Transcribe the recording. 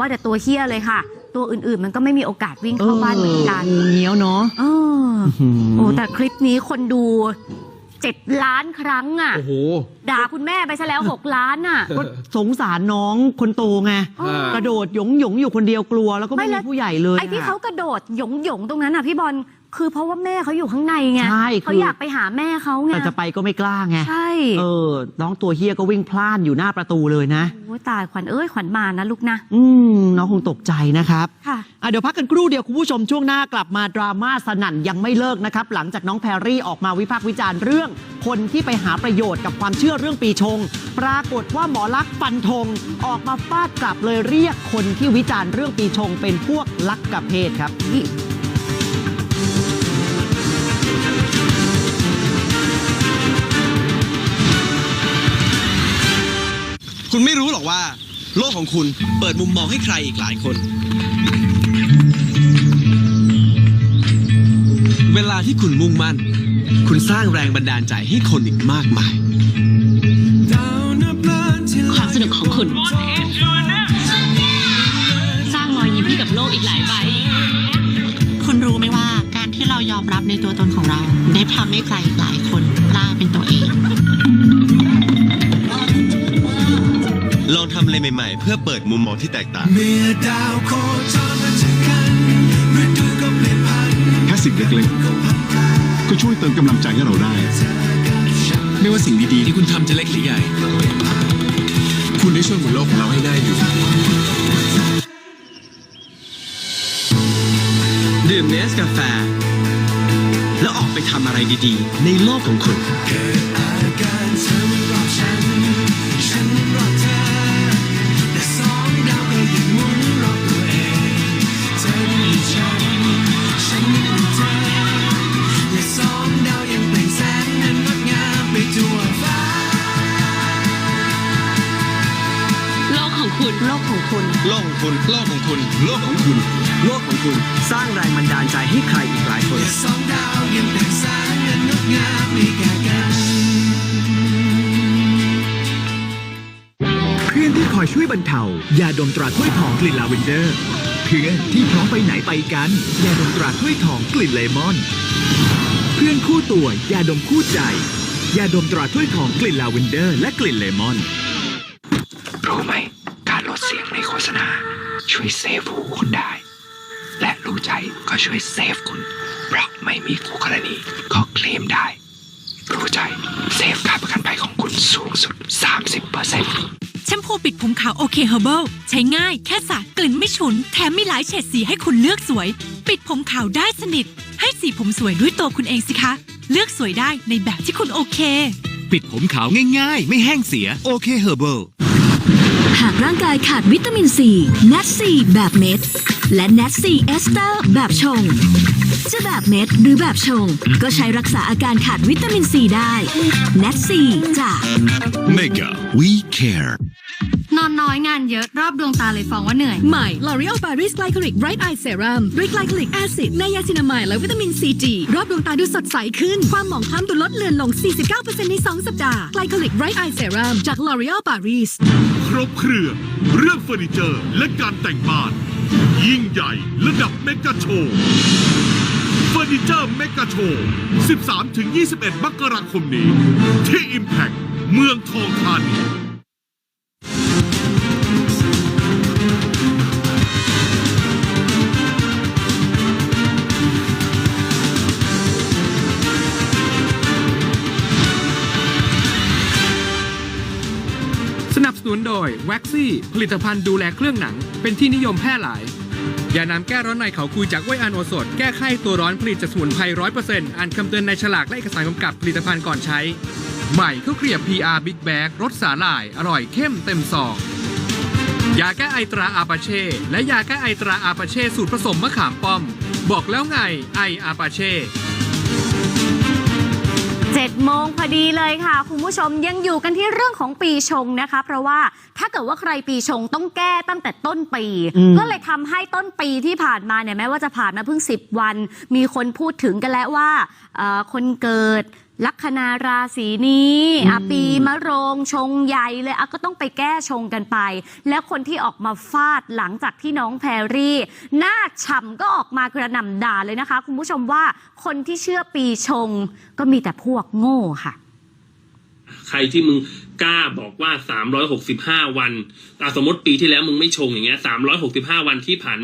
ว่าแต่ตัวเฮี้ยเลยค่ะ ตัวอื่นๆมันก็ไม่มีโอกาสวิ่งเข้าบ้านเหมือนกันงูเงี้ยวเนาะเออโอ้แต่คลิปนี้คนดูเจ็ดล้านครั้งอะโอ้โหด่าคุณแม่ไปซะแล้วหกล้านอะ ก็สงสารน้องคนโตไงอ๋อกระโดดหยงหยงอยู่คนเดียวกลัวแล้วก็ไม่ไม่มีแล้วผู้ใหญ่เลยไอ้ที่อะเขากระโดดหยงหยงๆตรงนั้นอะพี่บอล คือเพราะว่าแม่เขาอยู่ข้างในไงใช่คือ เขาอยากไปหาแม่เขาไงแต่จะไปก็ไม่กล้าไง ใช่เออ น้องตัวเฮียก็วิ่งพล่านอยู่หน้าประตูเลยนะ โอ้ยตายขวัญเอ้ยขวัญมานะลูกนะอืม น้องคงตกใจนะครับ ค่ะ อะเดี๋ยวพักกันครู่เดียวคุณผู้ชมช่วงหน้ากลับมาดราม่าสนั่นยังไม่เลิกนะครับ หลังจากน้องแพรรี่ออกมาวิพากษ์วิจารณ์เรื่อง คนที่ไปหาประโยชน์กับความเชื่อเรื่องปีชง ปรากฏว่าหมอลักษณ์ฟันธงออกมาฟาดกลับเลยเรียกคนที่วิจารณ์เรื่องปีชงเป็นพวกลักกับเพศครับ คุณไม่รู้หรอกว่า โลกของคุณเปิดมุมมองให้ใครอีกหลายคน เวลาที่คุณมุ่งมั่น คุณสร้างแรงบันดาลใจให้คนอีกมากมาย ความสนุกของคุณ สร้างรอยยิ้มให้กับโลกอีกหลายใบ คุณรู้ไหมว่าการที่เรายอมรับในตัวตนของเรา ได้ทำให้ใครหลายคนกล้าเป็นตัวเอง ลองทำอะไรใหม่ๆ เพื่อเปิดมุมมองที่แตกต่างแค่สิ่งเล็กๆ ก็ช่วยเติมกำลังใจให้เราได้ ไม่ว่าสิ่งดีๆ ที่คุณทำจะเล็กหรือใหญ่ คุณได้ช่วยหมุนโลกของเราให้น่าอยู่ ดื่มเนสกาแฟ แล้วออกไปทำอะไรดีๆ ในโลกของคุณโลกของคุณ โลกของคุณ โลกของคุณ โลกของคุณ โลกของคุณ โลกของคุณ สร้างแรงบันดาลใจให้ใครอีกหลายคนเพื่อนที่คอยช่วยบรรเทายาดมตราถ้วยทองกลิ่นลาเวนเดอร์ เพื่อนที่พร้อมไปไหนไปกันยาดมตราถ้วยทองกลิ่นเลมอน เพื่อนคู่ตัวยาดมคู่ใจยาดมตราถ้วยทองกลิ่นลาเวนเดอร์ และกลิ่นเลมอน รู้ไหม การลดเสียงในโฆ ษณาช่วยเซฟหูคุณได้ และรู้ใจก็ช่วยเซฟคุณ เพราะไม่มีคู่กรณีก็เคลมได้ รู้ใจเซฟค่าประกันภัยของคุณสูงสุด 30%แชมพูปิดผมขาวโอเคเฮอร์เบิลใช้ง่ายแค่สระกลิ่นไม่ฉุน แถมมีหลายเฉดสีให้คุณเลือกสวย ปิดผมขาวได้สนิท ให้สีผมสวยด้วยตัวคุณเองสิคะ เลือกสวยได้ในแบบที่คุณโอเค ปิดผมขาวง่ายๆ ไม่แห้งเสียโอเคเฮอร์เบิล หากร่างกายขาดวิตามินซีเน t ซีแบบเม็ด และเน t ซีเอสเตอร์แบบชง จะแบบเม็ดหรือแบบชง ก็ใช้รักษาอาการขาดวิตามินซีได้เน t ซีจาก Mega We Care นอนน้อยงานเยอะรอบดวงตาเลยฟ้องว่าเหนื่อย ใหม่ L'Oreal Paris Glycolic Bright Eye Serum ด้วย Glycolic Acid ไนยาซินามายและวิตามินซีจีรอบดวงตาดูสดใสขึ้น ความหมองคล้ำดูลดเลือนลง 49%ใน 2 สัปดาห์ Glycolic Bright Eye Serum จาก L'Oreal Paris ครบเครื่อง เรื่องเฟอร์นิเจอร์และการแต่งบ้าน ยิ่งใหญ่ระดับเมกะโชว์เฟอร์นิเจอร์เมกะโชว์ 13-21 มกราคมนี้ ที่ Impact เมืองทองธานี นุนโดย w a x ซี่ผลิตภัณฑ์ดูแลเครื่องหนัง เป็นที่นิยมแพร่หลาย ยาน้ำแก้ร้อนในเขาคุยจากไวยอาโนสด แก้ไข้ตัวร้อนผลิตจากสมุนไพรร้อยเปอร์เซ็นต์อ่านคำเตือนในฉลากและเอกสารกำกับผลิตภัณฑ์ก่อนใช้ ใหม่ข้าวเกลียบ PR Big Bag รสสาหร่าย อร่อยเข้มเต็มซองยาแก้ไอตราอาปาเช่และยาแก้ไอตราอาปาเช่สูตรผสมมะขามป้อม บอกแล้วไงไออาปาเช่ 7โมงพอดีเลยค่ะ คุณผู้ชมยังอยู่กันที่เรื่องของปีชงนะคะ เพราะว่าถ้าเกิดว่าใครปีชงต้องแก้ตั้งแต่ต้นปีอืมก็เลยทำให้ต้นปีที่ผ่านมาเนี่ยแม้ว่าจะผ่านมาเพิ่ง 10 วัน มีคนพูดถึงกันแล้วว่าเอ่อคนเกิด ลัคนาราศีนี้อะปีมะโรงชงใหญ่เลยอะก็ต้องไปแก้ชงกันไป แล้วคนที่ออกมาฟาดหลังจากที่น้องแพรรี่ หน้าฉ่ำก็ออกมากระหน่ำด่าเลยนะคะ คุณผู้ชมว่าคนที่เชื่อปีชง ก็มีแต่พวกโง่ค่ะ ใครที่มึงกล้าบอกว่า 365 วันอะสมมติปีที่แล้วมึงไม่ชงอย่างเงี้ย365 วันที่ผ่านมา